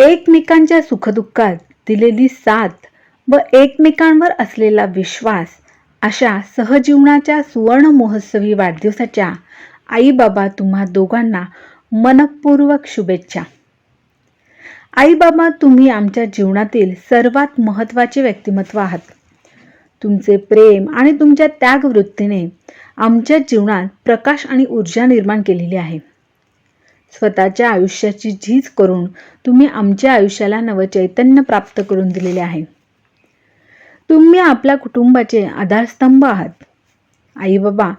एकमेकांच्या सुखदुःखात दिलेली साथ व एकमेकांवर असलेला विश्वास अशा सहजीवनाच्या सुवर्ण महोत्सवी वाढदिवसाच्या आईबाबा तुम्हा दोघांना मनपूर्वक शुभेच्छा. आईबाबा तुम्ही आमच्या जीवनातील सर्वात महत्त्वाचे व्यक्तिमत्व आहात. तुमचे प्रेम आणि तुमच्या त्यागवृत्तीने आमच्या जीवनात प्रकाश आणि ऊर्जा निर्माण केलेली आहे. स्वतःच्या आयुष्याची झीज करून तुम्ही आमच्या आयुष्याला नवचैतन्य प्राप्त करून दिलेले आहे. तुम्ही आपल्या कुटुंबाचे आधारस्तंभ आहात. आई बाबा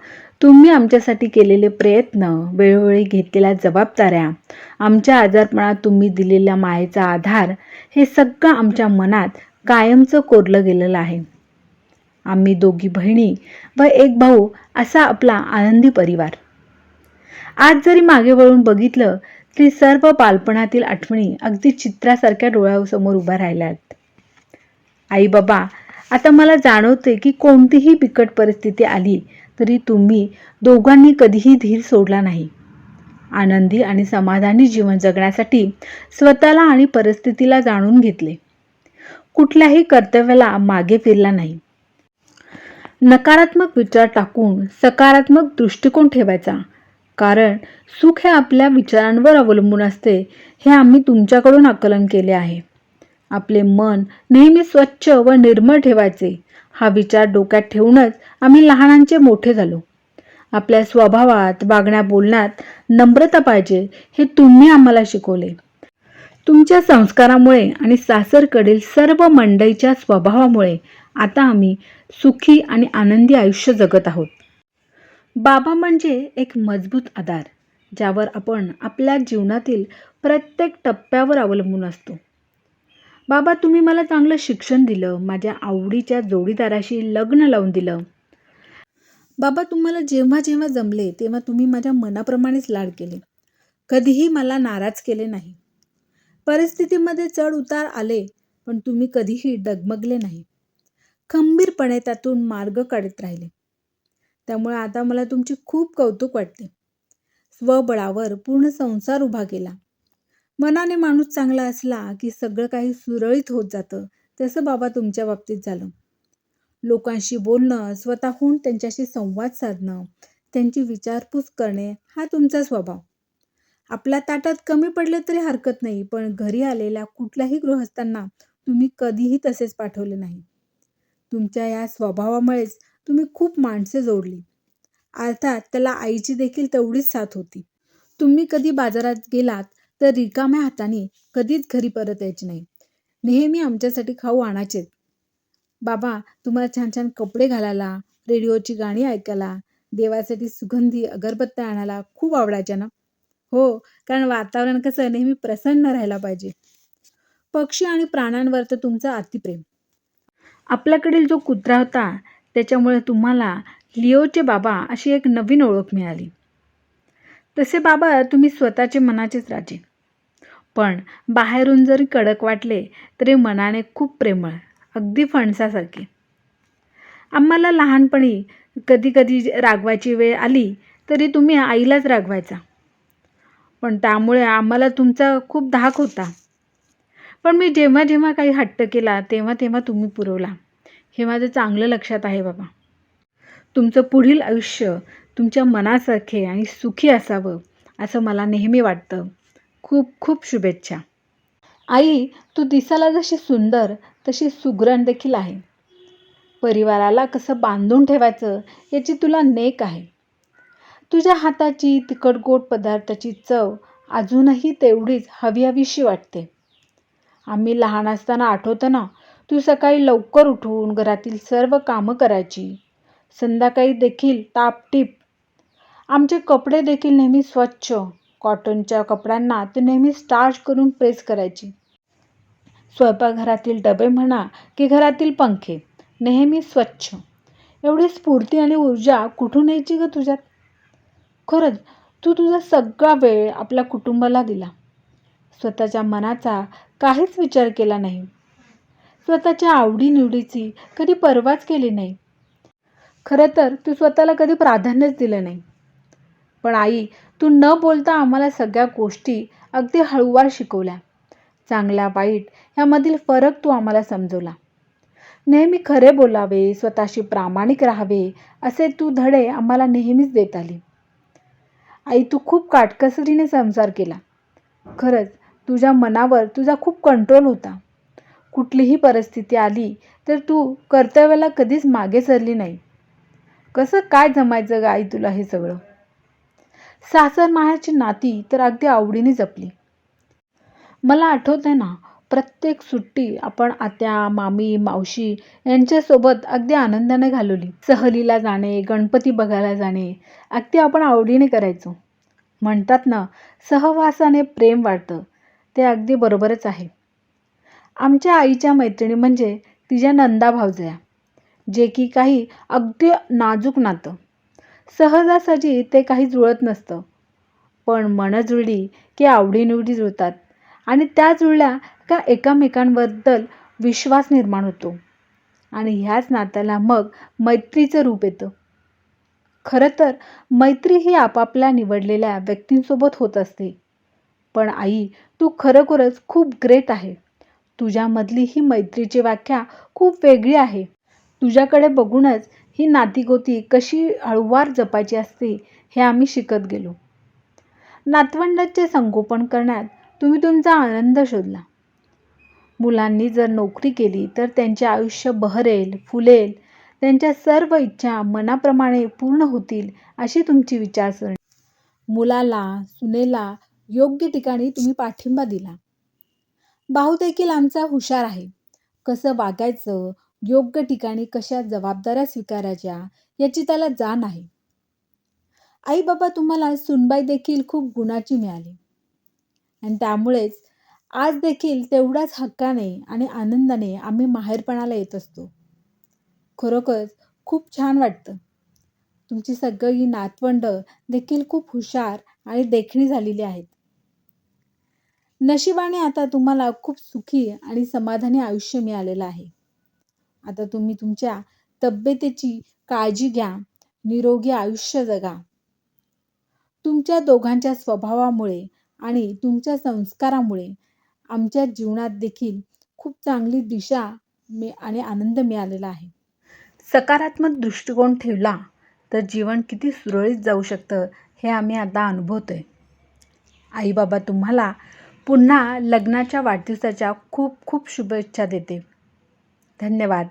तुम्ही आमच्यासाठी केलेले प्रयत्न वेळोवेळी घेतलेल्या जबाबदाऱ्या आमच्या आजारपणात तुम्ही दिलेल्या मायेचा आधार हे सगळं आमच्या मनात कायमचं कोरलं गेलेलं आहे. आम्ही दोघी बहिणी व एक भाऊ असा आपला आनंदी परिवार. आज जरी मागे वळून बघितलं तरी सर्व बालपणातील आठवणी अगदी चित्रासारख्या डोळ्यासमोर उभ्या राहिल्या आहेत आई बाबा आता मला जाणवते की कोणतीही बिकट परिस्थिती आली तरी तुम्ही दोघांनी कधीही धीर सोडला नाही. आनंदी आणि समाधानी जीवन जगण्यासाठी स्वतःला आणि परिस्थितीला जाणून घेतले. कुठल्याही कर्तव्याला मागे फिरला नाही. नकारात्मक विचार टाकून सकारात्मक दृष्टिकोन ठेवायचा कारण सुख हे आपल्या विचारांवर अवलंबून असते हे आम्ही तुमच्याकडून आकलन केले आहे. आपले मन नेहमी स्वच्छ व निर्मळ ठेवायचे. हा विचार डोक्यात ठेवूनच आम्ही लहानांचे मोठे झालो. आपल्या स्वभावात वागण्या बोलण्यात नम्रता पाहिजे हे तुम्ही आम्हाला शिकवले. तुमच्या संस्कारामुळे आणि सासरकडील सर्व मंडईच्या स्वभावामुळे आता आम्ही सुखी आणि आनंदी आयुष्य जगत आहोत. बाबा म्हणजे एक मजबूत आधार ज्यावर आपण आपल्या जीवनातील प्रत्येक टप्प्यावर अवलंबून असतो. बाबा तुम्ही मला चांगलं शिक्षण दिलं माझ्या आवडीच्या जोडीदाराशी लग्न लावून दिलं. बाबा तुम्हाला जेव्हा जेव्हा जमले तेव्हा तुम्ही माझ्या मनाप्रमाणेच लाड केले. कधीही मला नाराज केले नाही. परिस्थितीमध्ये चढ उतार आले पण तुम्ही कधीही डगमगले नाही. खंबीरपणे त्यातून मार्ग काढत राहिले. त्यामुळे आता मला तुमची खूप कौतुक वाटते. स्वबळावर पूर्ण संसार उभा केला. मनाने माणूस चांगला असला की सगळं काही सुरळीत होत जातं तसं बाबा तुमच्या बाबतीत झालं. लोकांशी बोलणं स्वतःहून त्यांच्याशी संवाद साधणं त्यांची विचारपूस करणे हा तुमचा स्वभाव. आपल्या ताटात कमी पडले तरी हरकत नाही पण घरी आलेल्या कुठल्याही गृहस्थांना तुम्ही कधीही तसेच पाठवले नाही. तुमच्या या स्वभावामुळेच तुम्ही खूप माणसे जोडली. अर्थात त्याला आईची देखील तेवढीच साथ होती. तुम्ही कधी बाजारात गेलात तर रिकाम्या हाताने कधीच घरी परत यायचे नाही. नेहमी आमच्यासाठी खाऊ आणायचेत बाबा तुम्हाला छान छान कपडे घालायला रेडिओची गाणी ऐकायला देवासाठी सुगंधी अगरबत्त्या आणायला खूप आवडायच्या ना? हो कारण वातावरण कसं नेहमी प्रसन्न राहायला पाहिजे. पक्षी आणि प्राण्यांवर तर तुमचं अतिप्रेम. आपल्याकडील जो कुत्रा होता त्याच्यामुळे तुम्हाला लिओचे बाबा अशी एक नवीन ओळख मिळाली. तसे बाबा तुम्ही स्वतःचे मनाचेच राजे. पण बाहेरून जरी कडक वाटले तरी मनाने खूप प्रेमळ अगदी फणसासारखे. आम्हाला लहानपणी कधी कधी रागवायची वेळ आली तरी तुम्ही आईलाच रागवायचा. पण त्यामुळे आम्हाला तुमचा खूप धाक होता. पण मी जेव्हा जेव्हा काही हट्ट केला तेव्हा तेव्हा तुम्ही पुरवला. हे माझं चांगलं लक्षात आहे बाबा. तुमचं पुढील आयुष्य तुमच्या मनासारखे आणि सुखी असावं असं मला नेहमी वाटतं. खूप खूप शुभेच्छा. आई तू दिसायला जशी सुंदर तशी सुगरण देखील आहे. परिवाराला कसं बांधून ठेवायचं याची तुला नेक आहे. तुझ्या हाताची तिखट गोड पदार्थाची चव अजूनही तेवढीच हवी हवीशी वाटते. आम्ही लहान असताना आठवतं ना तू सकाळी लवकर उठून घरातील सर्व कामं करायची. संध्याकाळी देखील तापटीप. आमचे कपडे देखील नेहमी स्वच्छ. कॉटनच्या कपड्यांना तू नेहमी स्टार्च करून प्रेस करायची. स्वयंपाकघरातील डबे म्हणा की घरातील पंखे नेहमी स्वच्छ. एवढी स्फूर्ती आणि ऊर्जा कुठून यायची ग तुझ्यात? खरंच तू तुझा सगळा वेळ आपल्या कुटुंबाला दिला. स्वतःच्या मनाचा काहीच विचार केला नाही. स्वतःच्या आवडीनिवडीची कधी पर्वाच केली नाही. खरं तर तू स्वतःला कधी प्राधान्यच दिलं नाही. पण आई तू न बोलता आम्हाला सगळ्या गोष्टी अगदी हळूवार शिकवल्या. चांगला वाईट ह्यामधील फरक तू आम्हाला समजवला. नेहमी खरे बोलावे स्वतःशी प्रामाणिक राहावे असे तू धडे आम्हाला नेहमीच देत आली. आई तू खूप काटकसरीने संसार केला. खरंच तुझ्या मनावर तुझा खूप कंट्रोल होता. कुठलीही परिस्थिती आली तर तू कर्तव्याला कधीच मागे सरली नाही. कसं काय जमायचं ग आई तुला हे सगळं? सासर मायाची नाती तर अगदी आवडीने जपली. मला आठवत आहे ना प्रत्येक सुट्टी आपण आत्या मामी मावशी यांच्यासोबत अगदी आनंदाने घालवली. सहलीला जाणे गणपती बघायला जाणे अगदी आपण आवडीने करायचो. म्हणतात ना सहवासाने प्रेम वाढतं. ते अगदी बरोबरच आहे. आमच्या आईच्या मैत्रिणी म्हणजे तिच्या नंदा भावजया जे की काही अगदी नाजूक नातं. सहजासहजी ते काही जुळत नसतं. पण मनं जुळली की आवडीनिवडी जुळतात आणि त्या जुळल्या का एकामेकांबद्दल विश्वास निर्माण होतो. आणि ह्याच नात्याला मग मैत्रीचं रूप येतं. खरं तर मैत्री ही आपापल्या निवडलेल्या व्यक्तींसोबत होत असते. पण आई तू खरोखरच खूप ग्रेट आहे. तुझ्यामधली ही मैत्रीची व्याख्या खूप वेगळी आहे. तुझ्याकडे बघूनच ही नातीगोती कशी हळूवार जपायची असते हे आम्ही शिकत गेलो. नातवंडाचे संगोपन करण्यात तुम्ही तुमचा आनंद शोधला. मुलांनी जर नोकरी केली तर त्यांचे आयुष्य बहरेल फुलेल. त्यांच्या सर्व इच्छा मनाप्रमाणे पूर्ण होतील अशी तुमची विचारसरणी. मुलाला सुनेला योग्य ठिकाणी तुम्ही पाठिंबा दिला. भाऊ देखील आमचा हुशार आहे. कसं वागायचं योग्य ठिकाणी कशा जबाबदाऱ्या स्वीकारायच्या याची त्याला जाण आहे. आई बाबा तुम्हाला सुनबाई देखील खूप गुणाची मिळाली. आणि त्यामुळेच आज देखील तेवढ्याच हक्काने आणि आनंदाने आम्ही माहेरपणाला येत असतो. खरोखर खूप छान वाटतं. तुमची सगळी नातवंड देखील खूप हुशार आणि देखणी झालेली आहेत. नशिबाने आता तुम्हाला खूप सुखी आणि समाधानी आयुष्य मिळालेलं आहे. आता तुम्ही तुमच्या तब्येतीची काळजी घ्या निरोगी आयुष्य जगा. तुमच्या दोघांच्या स्वभावामुळे आणि तुमच्या संस्कारामुळे आमच्या जीवनात देखील खूप चांगली दिशा आणि आनंद मिळालेला आहे. सकारात्मक दृष्टिकोन ठेवला तर जीवन किती सुरळीत जाऊ शकतं हे आम्ही आता अनुभवतो आहे आई बाबा तुम्हाला पुन्हा लग्नाच्या वाढदिवसाच्या खूप खूप शुभेच्छा देते. धन्यवाद.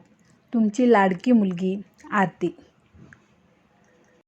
तुमची लाडकी मुलगी आरती.